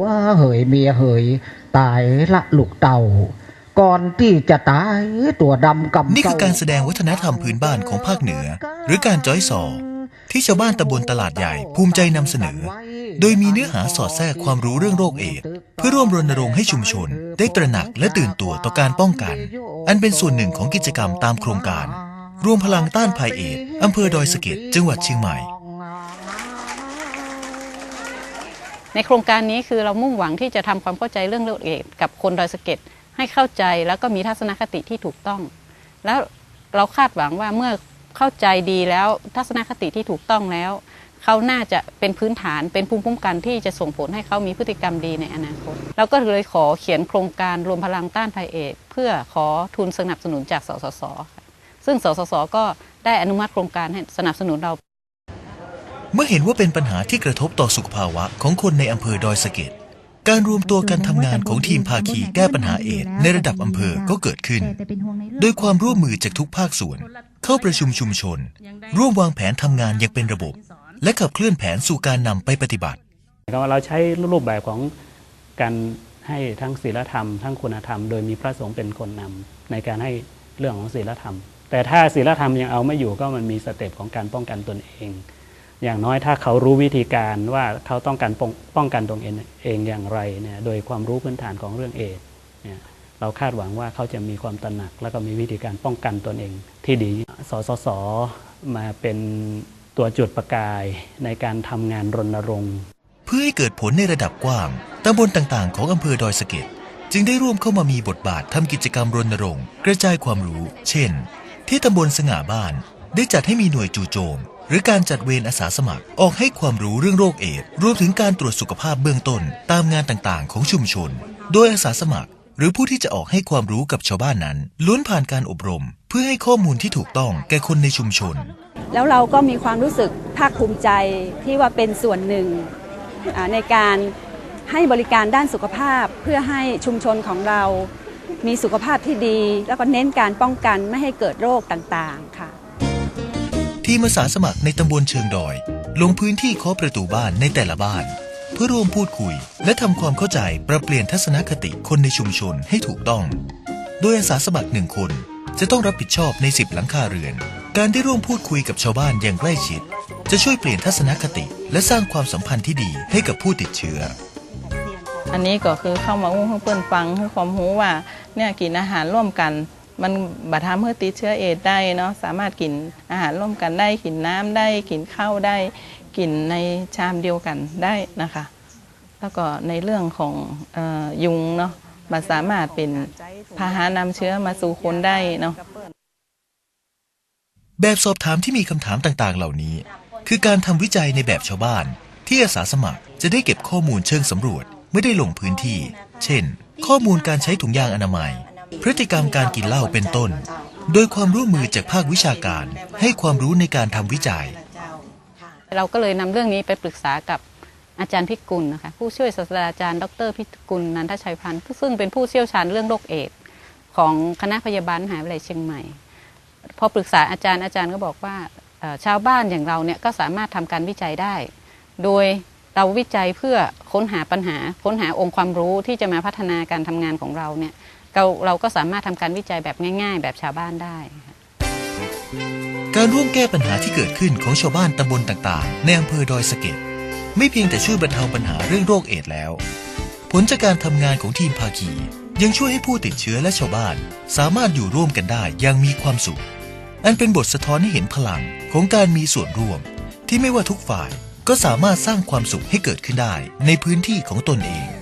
ว่าเหยเมียเหย ตายละลูกเต่า ก่อนที่จะตายตัวดำกำนี่คือการแสดงวัฒนธรรมพื้นบ้านของภาคเหนือ หรือการจ้อยซอที่ชาวบ้านตำบลตลาดใหญ่ภูมิใจนำเสนอ โดยมีเนื้อหาสอดแทรกความรู้เรื่องโรคเอดส์เพื่อร่วมรณรงค์ให้ชุมชน ได้ตระหนักและตื่นตัวต่อการป้องกัน อันเป็นส่วนหนึ่งของกิจกรรมตามโครงการ รวมพลังต้านภัยเอดส์อำเภอดอยสะเก็ดจังหวัดเชียงใหม่ ในโครงการนี้คือเรามุ่งหวังที่จะทำความเข้าใจเรื่องโรคเอดส์กับคนดอยสะเก็ดให้เข้าใจแล้วก็มีทัศนคติที่ถูกต้อง แล้วเราคาดหวังว่าเมื่อเข้าใจดีแล้วทัศนคติที่ถูกต้องแล้ว เขาน่าจะเป็นพื้นฐานเป็นภูมิคุ้มกันที่จะส่งผลให้เขามีพฤติกรรมดีในอนาคต เราก็เลยขอเขียนโครงการรวมพลังต้านภัยเอดส์เพื่อขอทุนสนับสนุนจากสสสซึ่งสสสก็ได้อนุมัติโครงการให้สนับสนุนเรา เมื่อเห็นว่าเป็นปัญหาที่กระทบต่อสุขภาวะของคนในอำเภอดอยสะเก็ดการรวมตัวกันทำงานของทีมภาคีแก้ปัญหาเอดในระดับอำเภอก็เกิดขึ้น โดยความร่วมมือจากทุกภาคส่วน เข้าประชุมชุมชน ร่วมวางแผนทำงานอย่างเป็นระบบ และขับเคลื่อนแผนสู่การนำไปปฏิบัติ เราใช้รูปแบบของการให้ทั้งศีลธรรม ทั้งคุณธรรมโดยมีพระสงฆ์เป็นคนนำในการให้เรื่องของศีลธรรม แต่ถ้าศีลธรรมยังเอาไม่อยู่ก็มันมีสเต็ปของการป้องกันตนเอง อย่างน้อยถ้าเขารู้วิธีการว่าเขาต้องการป้ององกันตนเองเองอย่างไรเนี่ยโดยความรู้พื้นฐานของเรื่องเอดเนี่ยเราคาดหวังว่าเขาจะมีความตระหนัก แล้วก็มีวิธีการป้องกันตนเองที่ดี สสส มาเป็นตัวจุดประกายในการทำงานรณรงค์ เพื่อให้เกิดผลในระดับกว้างตำบลต่างๆ ของอำเภอดอยสะเก็ดจึงได้ร่วมเข้ามามีบทบาททำกิจกรรมรณรงค์ กระจายความรู้ เช่น ที่ตำบลสง่าบ้าน ได้จัดให้มีหน่วยจู่โจม หรือการจัดเวรอาสาสมัคร ออกให้ความรู้เรื่องโรคเอดส์รวมถึงการตรวจสุขภาพเบื้องต้นตามงานต่างๆ ของชุมชน โดยอาสาสมัคร หรือผู้ที่จะออกให้ความรู้กับชาวบ้านนั้นล้วนผ่านการอบรม เพื่อให้ข้อมูลที่ถูกต้องแก่คนในชุมชน แล้วเราก็มีความรู้สึกภาคภูมิใจที่ว่าเป็นส่วนหนึ่งในการให้บริการด้านสุขภาพเพื่อให้ชุมชนของเรามีสุขภาพที่ดี แล้วก็เน้นการป้องกันไม่ให้เกิดโรคต่างๆ ค่ะ ทีมอาสาสมัครในตำบลเชิงดอย ลงพื้นที่เคาะประตูบ้านในแต่ละบ้าน เพื่อร่วมพูดคุย และทำความเข้าใจปรับเปลี่ยนทัศนคติคนในชุมชนให้ถูกต้อง โดยอาสาสมัครหนึ่งคนจะต้องรับผิดชอบในสิบหลังคาเรือน การได้ร่วมพูดคุยกับชาวบ้านอย่างใกล้ชิด จะช่วยเปลี่ยนทัศนคติ และสร้างความสัมพันธ์ที่ดีให้กับผู้ติดเชื้อ อันนี้ก็คือเข้ามาอู้ให้เพื่อนฟังให้ความรู้ว่าเนี่ยกินอาหารร่วมกัน มันบัทำให้ติดเชื้อเอดได้เนาะสามารถกินอาหารร่วมกันได้กินน้ำได้กินข้าวได้กินในชามเดียวกันได้นะคะ แล้วก็ในเรื่องของออยุงเนาะมันสามารถเป็นพาหะนำเชื้อมาสู่คนได้เนาะแบบสอบถามที่มีคำถามต่างๆ เหล่านี้ คือการทำวิจัยในแบบชาวบ้าน ที่อาสาสมัครจะได้เก็บข้อมูลเชิงสำรวจเมื่อได้ลงพื้นที่ เช่น ข้อมูลการใช้ถุงยางอนามัย พฤติกรรมการกินเหล้าเป็นต้น โดยความร่วมมือจากภาควิชาการให้ความรู้ในการทำวิจัย เราก็เลยนำเรื่องนี้ไปปรึกษากับอาจารย์พิกุลนะคะผู้ช่วยศาสตราจารย์ ดรพิกุลนันทชัยพันธ์ซึ่งเป็นผู้เชี่ยวชาญเรื่องโรคเอดส์ของคณะพยาบาลมหาวิทยาลัยเชียงใหม่ พอปรึกษาอาจารย์อาจารย์ก็บอกว่าเอ่อชาวบ้านอย่างเราเนี่ยก็สามารถทำการวิจัยได้ โดยเราวิจัยเพื่อค้นหาปัญหา ค้นหาองค์ความรู้ที่จะมาพัฒนาการทำงานของเราเนี่ย เราเราก็สามารถทำการวิจัยแบบง่าย ๆ แบบชาวบ้านได้การร่วมแก้ปัญหาที่เกิดขึ้นของชาวบ้านตำบลต่างๆ ในอำเภอดอยสะเก็ดไม่เพียงแต่ช่วยบรรเทาปัญหาเรื่องโรคเอดส์แล้ว ผลจากการทำงานของทีมภาคียังช่วยให้ผู้ติดเชื้อและชาวบ้าน สามารถอยู่ร่วมกันได้อย่างมีความสุข อันเป็นบทสะท้อนให้เห็นพลังของการมีส่วนร่วม ที่ไม่ว่าทุกฝ่ายก็สามารถสร้างความสุขให้เกิดขึ้นได้ในพื้นที่ของตนเอง